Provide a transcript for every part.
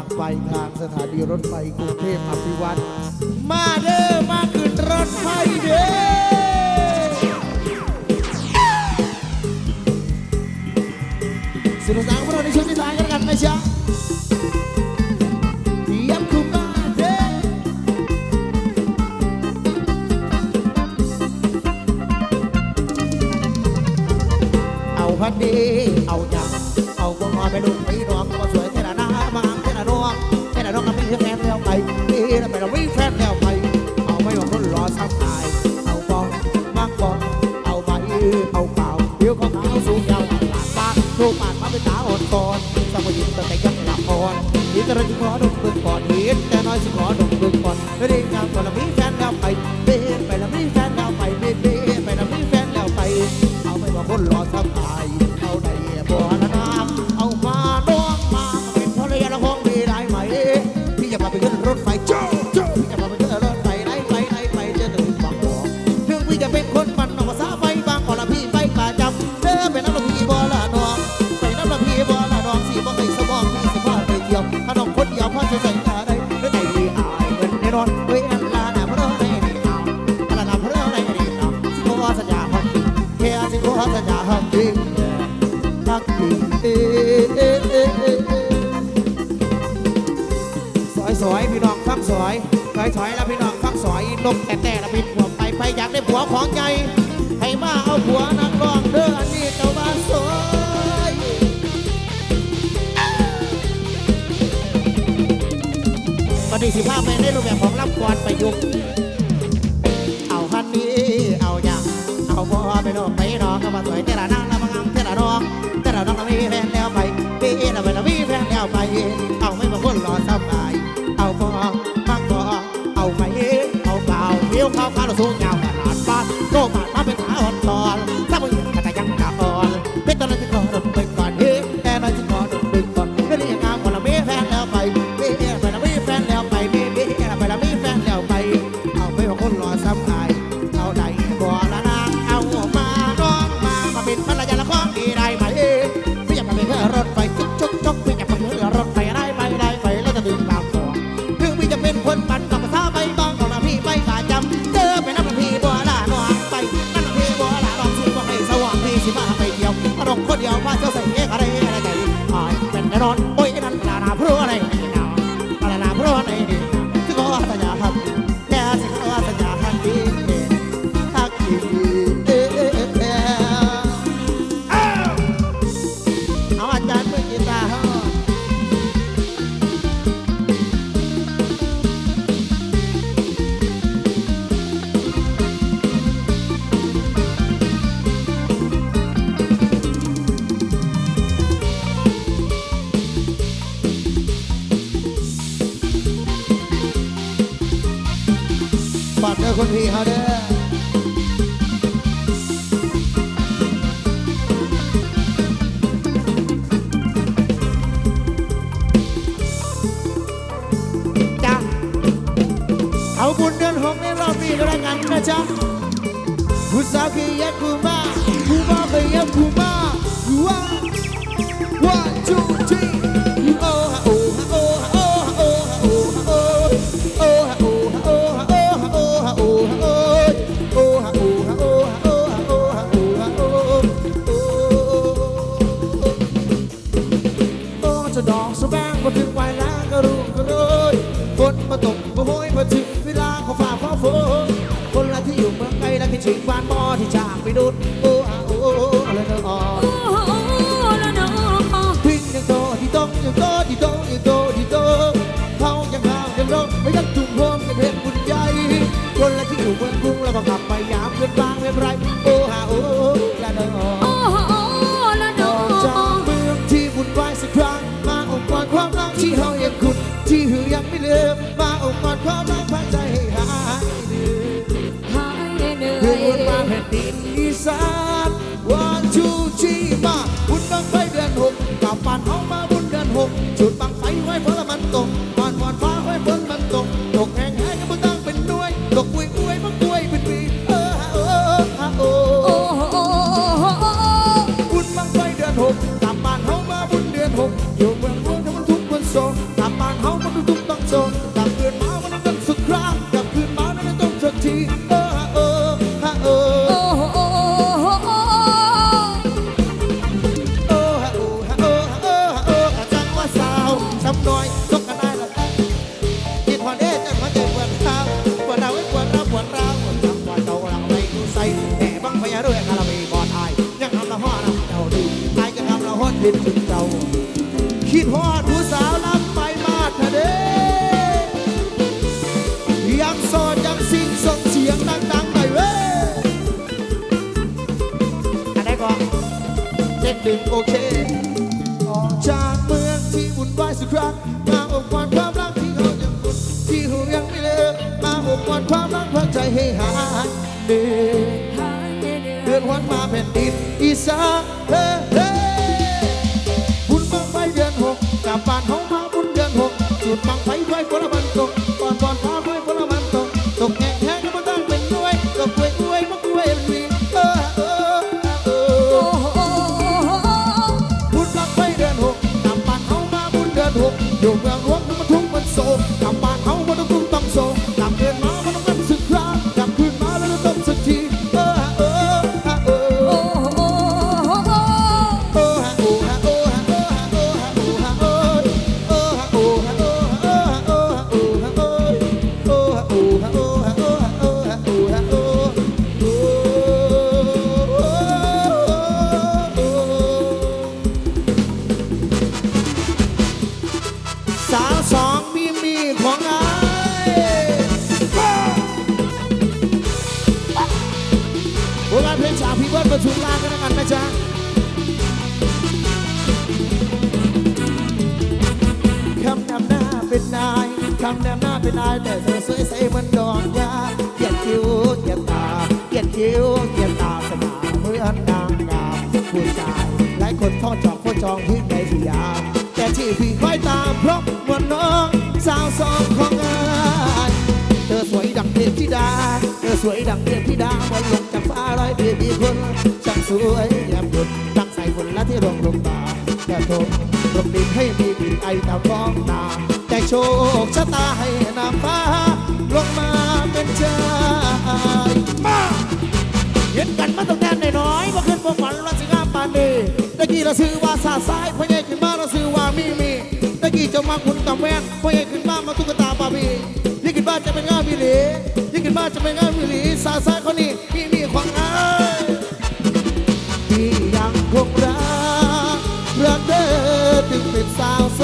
างไปทางสถานีรถไฟกรุงเทพอภิวัตรมาเด้อมาขึ้นรถไฟเด้อนุกสนาื้อเอาเปล่าเดี๋ยวก็ขาวสูงยาวหลากปากโชว์ปากมาเป็นตาอดก่อนสมัยยิ่งแต่ยังหลัอ่อนี่กระจิขอดมเพื่อก่อนเหตุแต่น้อยสิขอดม สอยสอยพี่น้องฟักสอยสอยสอยแล้วพี่น้องฟักสอยลมแต่แต่ละพี่ผัวไปไปอยากได้ผัวของใหญ่ให้มาเอาผัวนักร้องเด้ออันนี้ตะวันสวยปฏิสิภาพไปในรูปแบบของรับกรนไปยุก พี่เฮาเด้อจ้าเอาบุญเดือนหกในรอบนี้ก็แล้วกันนะจ๊ะผู้สาวคือยักูมาคูมาไปยักษ์กูมา don't. Oh. คิดฮอดผู้สาวลำไปมาทะเด้ยังสอดยังสิ้นส่งเสียงดังๆังไอเว้ยอะไรก่อนเด็กดึงโอเค ออกจากเมืองที่วุ่นวายสุดครั้งมาอบกวนความรักที่เขายังคงที่หูยังไม่เลิกมาอบกวนความรักเพราะใจให้หาเดือดเดือดวันมาแผ่นดินอีสาน Ay, la. ายคำนหน้าเป็นนายแต่เธอสวยใสเหมันดอกยาเกียดคิ้วเกียดตาเกียดคิ้วเกียดตาสง่าเหมือนนางงามผู้ชายหลายคนท่องจอกคนจองพื้นในสยามแต่ที่พี่คอยตามเพราะว่าน้องสาวสองของอายเธอสวยดังเทพธิดา เธอสวยดังเทพธิดาวันลงจากฟ้าลอยเบียบีคนช่างสวยแย้มบุญดังใส่ฝนและที่ลงลงตาแต่โทษลมดินให้มีกลิ่นไอตามท้องนาแต่โชค น้อยๆว่าขึ้นพวกฝันว่าสิงามปานนี้ตะกี้เราซื้อว่าซาซ้ายพ่อใหญ่ขึ้นมาเราซื้อว่ามีมีตะกี้จะมาคุณตำแวนพ่อใหญ่ขึ้นมามาตุ๊กตาบาร์บี้ยิ่งขึ้นบ้านจะเป็นงามวิลียิ่งขึ้นบ้านจะเป็นงามวิลีซาซ้ายคนนี้มีมีของอายที่ยังคงรักรักเธอถึงเป็นสาวโส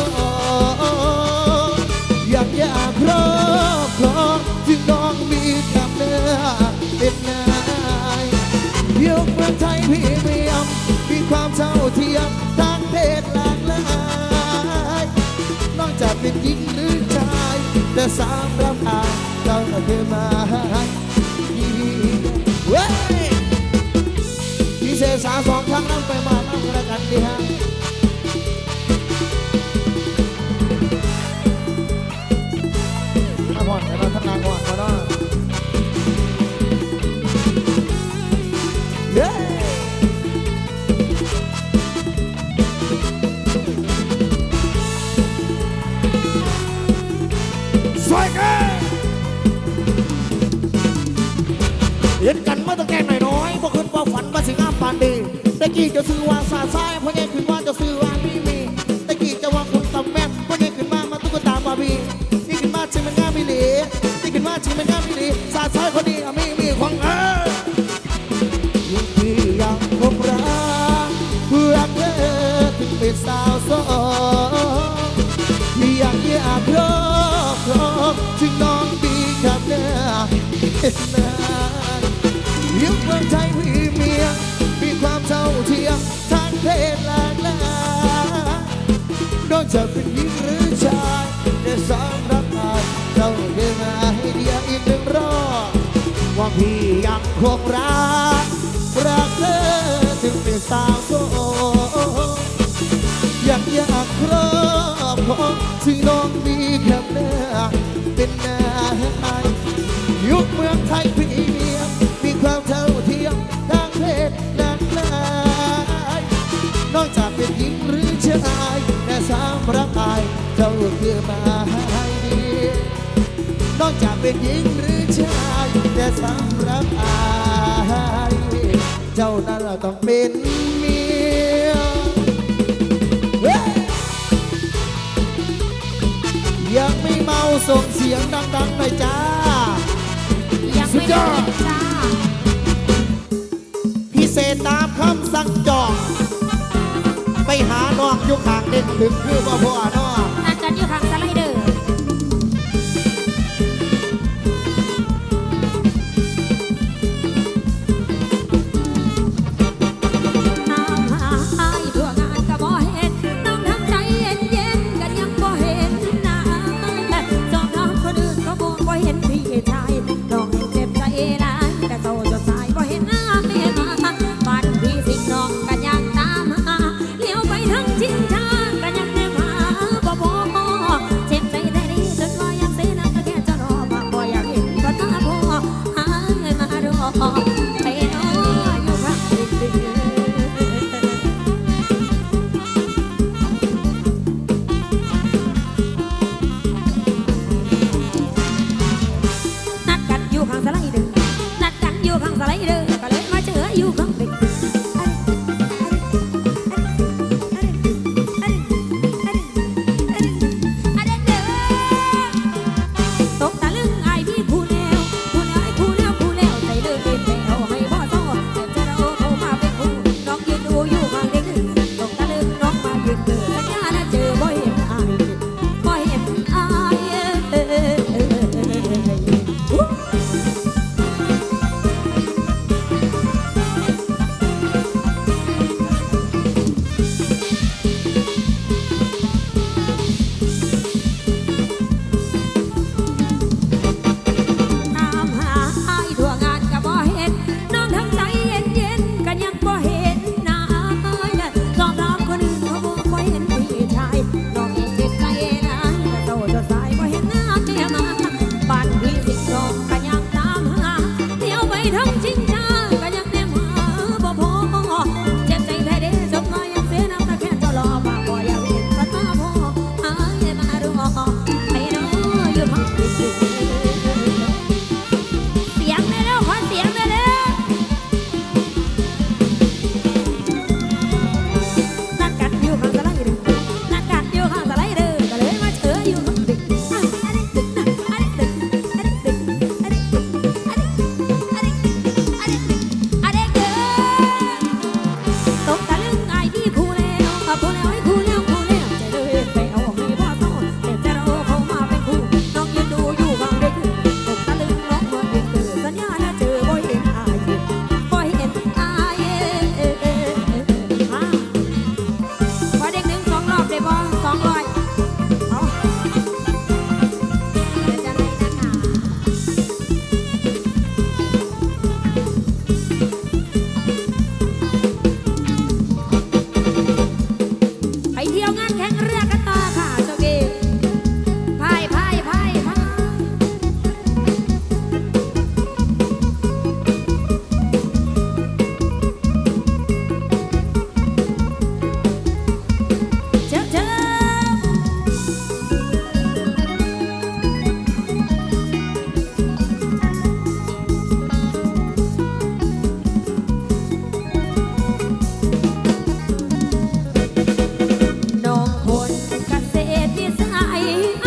เท่าเทียมทางเพศหลากหลายนอกจากเป็นหญิงหรือชายแต่สามรับอายเจ้าเธอมาให้เว้ยพิเศษสาสองครั้งนั่งไปมานั่งกันกันดีฮะ อยากอยากรอบครองถึงน้องดีกับเนื้อเป็นนายุคเมืองไทยพรีเมียมมีความเท่าเทียมทางเพศหลากหลายนอกจากเป็นหญิงหรือชายแต่สองรักอายเจ้าเดินมาให้เดียอีกหนึ่งรอบว่าพี่ยังคงรัก อบครองซึ่งน้องมีแค่เนื้อเป็นนายยุคเมืองไทยพรีเมียมมีความเท่าเทียมทางเพศหลากหลายนอกจากเป็นหญิงหรือชายแต่สามรักอายเจ้าคือมาให้ดีนอกจากเป็นหญิงหรือชายแต่สำหรับอายเจ้านั้นต้องเป็นเมีย ยังไม่เมาส่งเสียงดังๆหน่อยจ้า ยังไม่ได้กินจ้าพิเศษตามคำสั่งจอง ไปหาน้องอยู่ข้างเด่นถึงคือบ่พ่อน้อง Hari